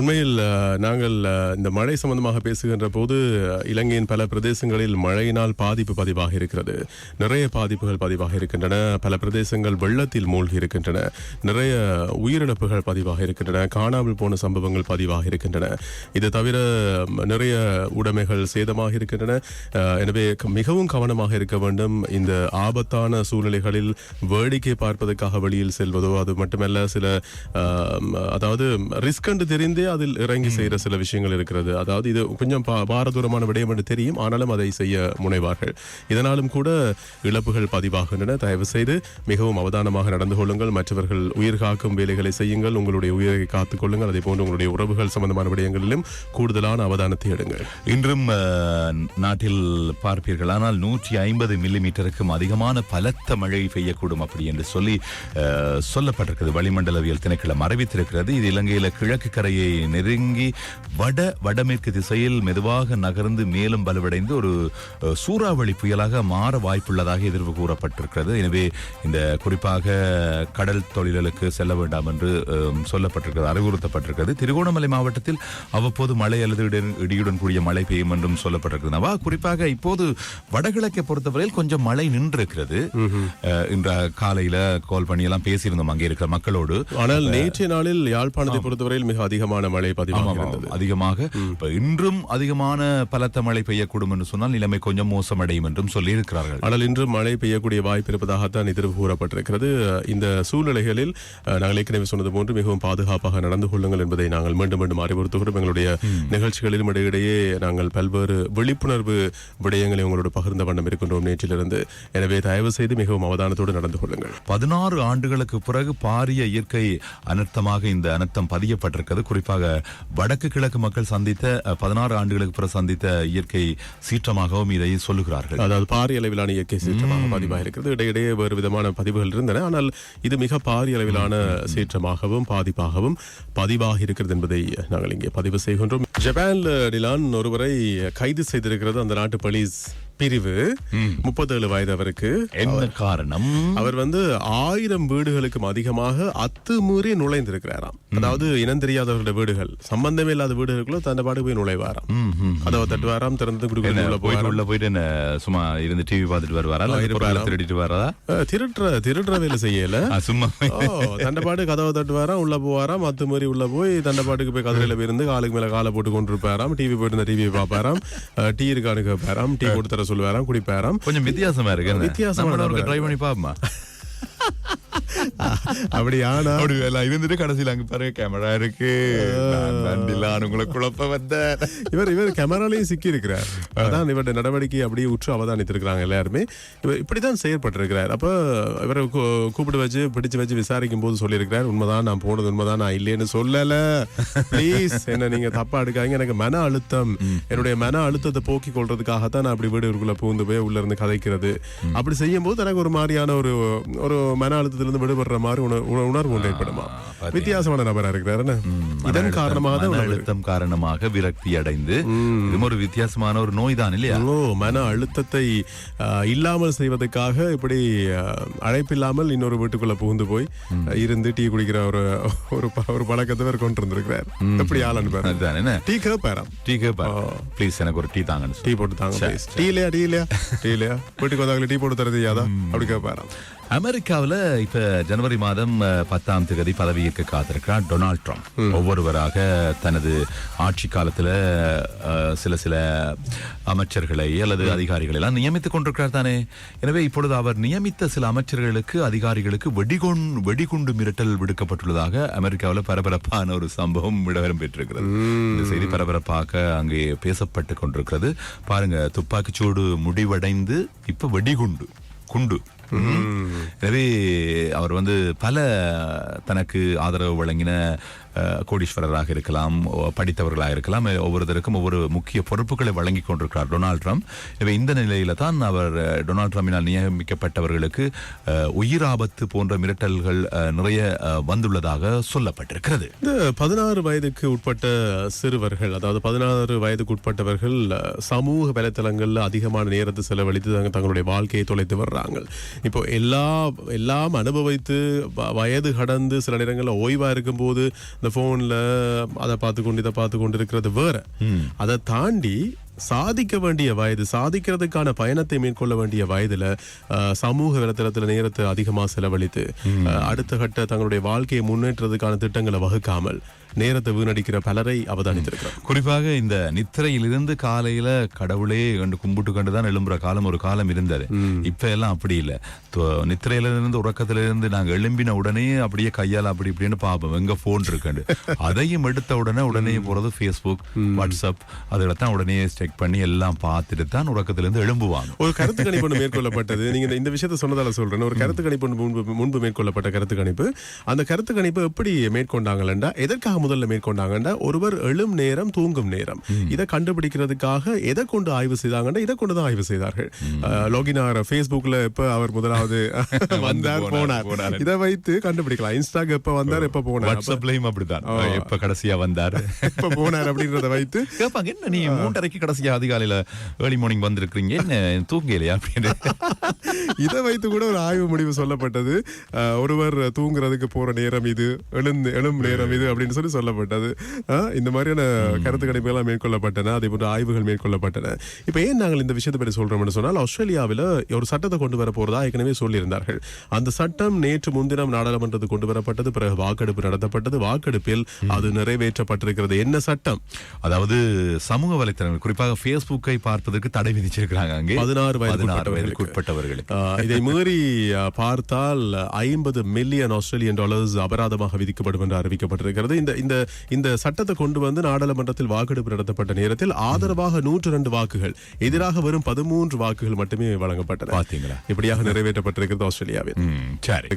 உண்மையில் நாங்கள் இந்த மழை சம்பந்தமாக பேசுகின்ற போது இலங்கையின் பல பிரதேசங்களில் மழையினால் பாதிப்பு பதிவாக இருக்கிறது. நிறைய பாதிப்புகள் பதிவாக இருக்கின்றன. பல பிரதேசங்கள் வெள்ளத்தில் மூழ்கி இருக்கின்றன. நிறைய உயிரிழப்புகள் பதிவாக இருக்கின்றன. காணாமல் போன சம்பவங்கள் பதிவாக இருக்கின்றன. இது தவிர நிறைய உடைமைகள் சேதமாக இருக்கின்றன. எனவே மிகவும் கவனமாக இருக்க வேண்டும். இந்த ஆபத்தான சூழ்நிலைகளில் வேடிக்கை பார்ப்பதற்காக வெளியில் செல்வதோ அது மட்டுமல்ல சில அதாவது ரிஸ்க் என்று தெரிந்து அதில் இறங்கி செய்யற சில விஷயங்கள் இருக்கிறது. அதாவது இது கொஞ்சம் பா- பாரதூரமான விடயம் என்று தெரியும். ஆனாலும் அதை செய்ய முனைவார்கள். இதனாலும் கூட இழப்புகள் பதிவாகின்றன. தயவு செய்து மிகவும் அவதானமாக நடந்து கொள்ளுங்கள். மற்றவர்கள் உயிர் காக்கும் வேலைகளை செய்யுங்கள். உங்களுடைய உயிரை காத்துக் கொள்ளுங்கள். அதே போன்று உங்களுடைய உறவுகள் சம்பந்தமான விடயங்களிலும் கூடுதலான அவதானத்தை எடுங்கள். இன்றும் நாட்டில் பார்ப்பீர்கள். ஆனால் நூற்றி ஐம்பது மில்லிமீட்டருக்கும் அதிகமான பலத்த மழை பெய்யக்கூடும் அப்படி என்று சொல்லி சொல்லப்பட்டிருக்கிறது. வளிமண்டலவியல் திணைக்களம் அறிவித்திருக்கிறது. இது இலங்கையில கிழக்கு கரையை நெருங்கி வட வடமேற்கு திசையில் மெதுவாக நகர்ந்து மேலும் வலுவடைந்து ஒரு சூறாவளி புயலாக மாற வாய்ப்புள்ளதாக எதிர்வு கூறப்பட்டிருக்கிறது. எனவே இந்த குறிப்பாக கடல் தொழில்களுக்கு செல்ல வேண்டாம் என்று சொல்லப்பட்டிருக்கிறது அறிவுறுத்தப்பட்டிருக்கிறது. திருகோணமலை மாவட்டத்தில் அவ்வப்போது மழை அல்லது இடி- இடியுடன் கூடிய மழை பெய்யும் என்றும் சொல்லப்பட்டிருக்கிறது. அவா குறிப்பாக இப்போது வடகிழக்கை பொறுத்தவரையில் கொஞ்சம் மழை நின்றிருக்கிறது. இன்ற காலையில கால் பண்ணி எல்லாம் பேசியிருந்தோம் அங்கே இருக்கிற மக்களோடு. ஆனால் நேற்றைய நாளில் யாழ்ப்பாணத்தை பொறுத்தவரையில் மிக அதிகமான மழை பதிவாக. அதிகமாக. இன்றும் அதிகமான பலத்த மழை பெய்யக்கூடும் என்று சொன்னால் நிலைமை கொஞ்சம் மோசமடையும் என்றும் சொல்லி இருக்கிறார்கள் ஆனால் இன்று மழை பெய்யக்கூடிய வாய்ப்பு இருப்பதாகத்தான் எதிர்வு கூறப்பட்டிருக்கிறது. இந்த சூழ்நிலைகளில் நாங்கள் ஏற்கனவே சொன்னது போன்று மிகவும் பாதுகாப்பாக நடந்து கொள்ளுங்கள் என்பதை நாங்கள் மீண்டும் மீண்டும் அறிவுறுத்துகிறோம். எங்களுடைய நிகழ்ச்சிகளிலும் இடையிடையே நாங்கள் பல்வேறு விழிப்புணர்வு விடயங்களை உங்களோடு பகிர்ந்த வண்ணம் இருக்கின்றோம் நேற்றிலிருந்து. எனவே தயவு செய்து மிகவும் அவதானத்தோடு நடந்து கொள்ளுங்கள். பதினாறு ஆண்டுகளுக்கு பிறகு பாரிய இயற்கை அனர்த்தமாக இந்த அனர்த்தம் பதியப்பட்டிருக்கிறது. குறிப்பாக வடக்கு கிழக்கு மக்கள் சந்தித்த பதினாறு ஆண்டுகளுக்கு பிறகு சந்தித்த இயற்கை சீற்றமாகவும் இதை சொல்லுகிறார்கள். அதாவது பாரிய அளவிலான இயற்கை சீற்றமாக பதிவாக இருக்கிறது இடையிடையே வேறு விதமான பதிவுகள் இருந்தன. ஆனால் இது மிக பாரிய அளவிலான சீற்றமாகவும் பாதிப்பாகவும் பதிவாக இருக்கிறது என்பதை நாங்கள் இங்கே பதிவு செய்கின்றோம். ஜப்பான்ல டிலான் ஒருவரை கைது செய்திருக்கிறது அந்த நாட்டு போலீஸ். பிரிவு. முப்பத்தேழு வயது அவருக்கு. என்ன காரணம்? அவர் வந்து ஆயிரம் வீடுகளுக்கும் அதிகமாக அத்துமீறி நுழைந்திருக்கிறாராம். அதாவது இனம் தெரியாதவர்களுடைய வீடுகள் சம்பந்தமே இல்லாத வீடுகளுக்குள்ள தன்னை பாடு போய் நுழைவாராம். கதவை தட்டுவாராம் திறந்து போயிட்டு போவாராம். உள்ள போயிட்டு என்ன சும்மா இருந்து டிவி பார்த்துட்டு வருவாரா? திருடிட்டு வரதா திருடுற திருடுற வேலை செய்யல. சும்மா ஓ தண்டபாடு கதவை தட்டுவாராம் உள்ள போவாராம் மத்து மாதிரி உள்ள போய் தண்டபாட்டுக்கு போய் கதிரையில இருந்து காலுக்கு மேல காலை போட்டு கொண்டு இருப்பாராம் டிவி போயிட்டு இருந்த டிவியை பார்ப்பாராம் டீ இருக்கானு கேட்பாராம் டீ கொடுத்து தர சொல்லுவாராம் குடிப்பாராம் கொஞ்சம் வித்தியாசமா இருக்கு? வித்தியாசமா. ட்ரை பண்ணி பாப்போமா அப்படி ஆனா அப்படி எல்லாம் இருந்துட்டு கடைசியில அங்க பாருங்க கேமரா இருக்கு. நான் உங்களை குழப்ப வந்தேன். இவர் இவர் கேமராலையும் சிக்கி இருக்கிறார் அதான் இவருடைய நடவடிக்கை அப்படியே உற்று அவதானித்திருக்கிறாங்க எல்லாருமே. இவர் இப்படிதான் செயற்பட்டிருக்கிறார். அப்ப இவரை கூப்பிட்டு வச்சு பிடிச்சு வச்சு விசாரிக்கும் போது சொல்லியிருக்கிறார் உண்மைதான் நான் போனது உண்மைதான் நான் இல்லைன்னு சொல்லல. ப்ளீஸ் என்ன நீங்க தப்பா எடுக்காதீங்க. எனக்கு மன அழுத்தம். என்னுடைய மன அழுத்தத்தை போக்கிக் கொள்றதுக்காகத்தான் நான் அப்படி வீடுக்குள்ள பூந்து போய் உள்ள இருந்து கதைக்கிறது. அப்படி செய்யும் போது எனக்கு ஒரு மாதிரியான ஒரு ஒரு மன அழுத்தத்திலிருந்து விடுபடுற மாதிரி உண- உண- உணர்வு ஏற்படுமா வித்தியாசமான நபரா இருக்கிறாரு இதன் காரணமாக மன அழுத்தம் காரணமாக விரக்தி அடைந்து இது ஒரு வித்தியாசமான ஒரு நோய் தான் இல்லையா? ஓ மன அழுத்தத்தை இல்லாமல் செய்வதற்காக இப்படி அழைப்பில்லாமல் இன்னொரு வீட்டுக்குள்ள புகுந்து போய் இருந்து டீ குடிக்கிற ஒரு ஒரு ஒரு பழக்கத்தை வேற கொண்டு இருந்திருக்கிறார் எப்படி ஆள் அனுப்பாரு அதுதான் என்ன? டீ கேட்பாராம் டீ கேப்பா ப்ளீஸ் எனக்கு ஒரு டீ சொல்லி. டீ போட்டு தாங்க. டீ இல்லையா டீ இல்லையா? டீ இல்லையா? வீட்டுக்கு வந்தாங்களே டீ போட்டு தரது யாதா அப்படி கேட்பாராம் அமெரிக்காவுல இப்ப ஜனவரி மாதம் பத்தாம் தேதி பதவியேற்க காத்திருக்கிறார் டொனால்ட் ட்ரம்ப். ஒவ்வொருவராக தனது ஆட்சி காலத்துல சில சில அமைச்சர்களை அல்லது அதிகாரிகளை எல்லாம் நியமித்துக் கொண்டிருக்கிறார் தானே? எனவே இப்பொழுது அவர் நியமித்த சில அமைச்சர்களுக்கு அதிகாரிகளுக்கு வெடிகுண் வெடிகுண்டு மிரட்டல் விடுக்கப்பட்டுள்ளதாக அமெரிக்காவுல பரபரப்பான ஒரு சம்பவம் இடம்பெற்றிருக்கிறது. பெற்றிருக்கிறது இந்த செய்தி பரபரப்பாக அங்கே பேசப்பட்டு கொண்டிருக்கிறது. பாருங்க துப்பாக்கிச்சூடு முடிவடைந்து இப்ப வெடிகுண்டு குண்டு. எனவே அவர் வந்து பல தனக்கு ஆதரவு வழங்கின கோடீஸ்வரராக இருக்கலாம் படித்தவர்களாக இருக்கலாம் ஒவ்வொருத்தருக்கும் ஒவ்வொரு முக்கிய பொறுப்புகளை வழங்கி கொண்டிருக்கிறார் டொனால்ட் ட்ரம்ப். இவை இந்த நிலையில தான் அவர் டொனால்ட் ட்ரம்பினால் நியமிக்கப்பட்டவர்களுக்கு உயிர் ஆபத்து போன்ற மிரட்டல்கள் நிறைய வந்துள்ளதாக சொல்லப்பட்டிருக்கிறது. இந்த பதினாறு வயதுக்கு உட்பட்ட சிறுவர்கள் அதாவது பதினாறு வயதுக்கு உட்பட்டவர்கள் சமூக வலைத்தளங்களில் அதிகமான நேரத்தை செலவழித்து தங்களுடைய வாழ்க்கையை தொலைத்து வர்றாங்க. இப்போ எல்லா எல்லாம் அனுபவித்து வ- வயது கடந்து சில நேரங்களில் ஓய்வாக இருக்கும்போது இந்த போன்ல அதை பார்த்து கொண்டு இதை பார்த்து கொண்டு இருக்கிறது வேற. அதை தாண்டி சாதிக்க வேண்டிய வயது சாதிக்கிறதுக்கான பயணத்தை மேற்கொள்ள வேண்டிய வயதுல சமூக வலைத்தளத்துல நேரத்தை அதிகமா செலவழித்து அடுத்த கட்ட தங்களுடைய வாழ்க்கையை முன்னேற்றதுக்கான திட்டங்களை வகுக்காமல் நேரத்தை வீணடிக்கிற பலரை அவதானித்திருக்கிறோம் குறிப்பாக இந்த நித்திரையிலிருந்து காலையில கடவுளே கண்டு கும்பிட்டு கண்டு தான் எழும்புற காலம் ஒரு காலம் இருந்தது. இப்ப எல்லாம் அப்படி இல்ல. தொ- நித்திரையில இருந்து உறக்கத்துல இருந்து நாங்க எழும்பின உடனே அப்படியே கையால அப்படி இப்படின்னு பாப்போம் எங்க போன் இருக்குன்னு அதையும் எடுத்த உடனே உடனே போறது ஃபேஸ்புக் வாட்ஸ்அப் அதுல தான் உடனே செக் பண்ணி எல்லாம் பார்த்துட்டு தான் உறக்கத்துல இருந்து எழும்புவாங்க. ஒரு கருத்து கணிப்பு ஒன்று மேற்கொள்ளப்பட்டது. நீங்க இந்த- விஷயத்தை சொன்னதால சொல்றேன். ஒரு கருத்து கணிப்பு முன்பு முன்பு மேற்கொள்ளப்பட்ட கருத்து கணிப்பு. அந்த கருத்து கணிப்பு எப்படி மேற்கொண்டாங்களா எதற்காக முதல்ல மேற்கொண்டாங்கன்னா ஒருவர் எழும் நேரம் தூங்கும் நேரம். இதை கண்டுபிடிக்கிறதுக்காக எதை கொண்டு ஆய்வு செய்தாங்கன்னா இதை கொண்டு தான் ஆய்வு செய்தார்கள். லோகினார் ஃபேஸ்புக்ல எப்ப அவர் முதலாவது வந்தார் போனார். இதை வைத்து கண்டுபிடிக்கலாம். இன்ஸ்டாக்கு எப்ப வந்தார் எப்ப போனார்? வாட்ஸ்அப்லயும் அப்படிதான். எப்ப கடைசியா வந்தாரு? எப்ப போனார் அப்படின்றத வைத்து கேட்பாங்க என்ன நீ மூன்றரைக்கு கடைசியா அதிகாலையில ஏர்லி மார்னிங் வந்திருக்கீங்க என்ன தூங்கலையா அப்படின்னு? இதை வைத்து கூட ஒரு ஆய்வு முடிவு சொல்லப்பட்டது. ஒருவர் தூங்குறதுக்கு போற நேரம் இது எழுந்து எழும் நேரம் இது அப்படின்னு சொல்லி சொல்லப்பட்டது. இந்த மாதிரியான கருத்து கணிப்புகள் மேற்கொள்ளப்பட்டன அதே போன்ற ஆய்வுகள் மேற்கொள்ளப்பட்டன. இப்ப ஏன் நாங்கள் இந்த விஷயத்தை பற்றி சொல்றோம்னு சொன்னால் ஆஸ்திரேலியாவில் ஒரு சட்டத்தை கொண்டு வர போறதா ஏற்கனவே சொல்லியிருந்தார்கள். அந்த சட்டம் நேற்று முன்தினம் நாடாளுமன்றத்துக்கு கொண்டு வரப்பட்டது பிறகு வாக்கெடுப்பு நடத்தப்பட்டது. வாக்கெடுப்பில் அது நிறைவேற்றப்பட்டிருக்கிறது. என்ன சட்டம்? அதாவது சமூக வலைத்தளங்கள் குறிப்பாக Facebookஐ பார்ப்பதற்கு தடை விதிச்சிருக்காங்க அங்கே. பதினாறு பதினாறு வயதுக்கு ஆஹ் இதை மீறி பார்த்தால் ஐம்பது மில்லியன் ஆஸ்திரேலியன் டாலர்ஸ் அபராதமாக விதிக்கப்படும் என்று அறிவிக்கப்பட்டிருக்கிறது. இந்த இந்த இந்த சட்டத்தை கொண்டு வந்து நாடாளுமன்றத்தில் வாக்கெடுப்பு நடத்தப்பட்ட நேரத்தில் ஆதரவாக நூற்று ரெண்டு வாக்குகள் எதிராக வெறும் பதிமூன்று வாக்குகள் மட்டுமே வழங்கப்பட்டன. பாத்தீங்களா இப்படியாக நிறைவேற்றப்பட்டிருக்கிறது ஆஸ்திரேலியாவில். சரி.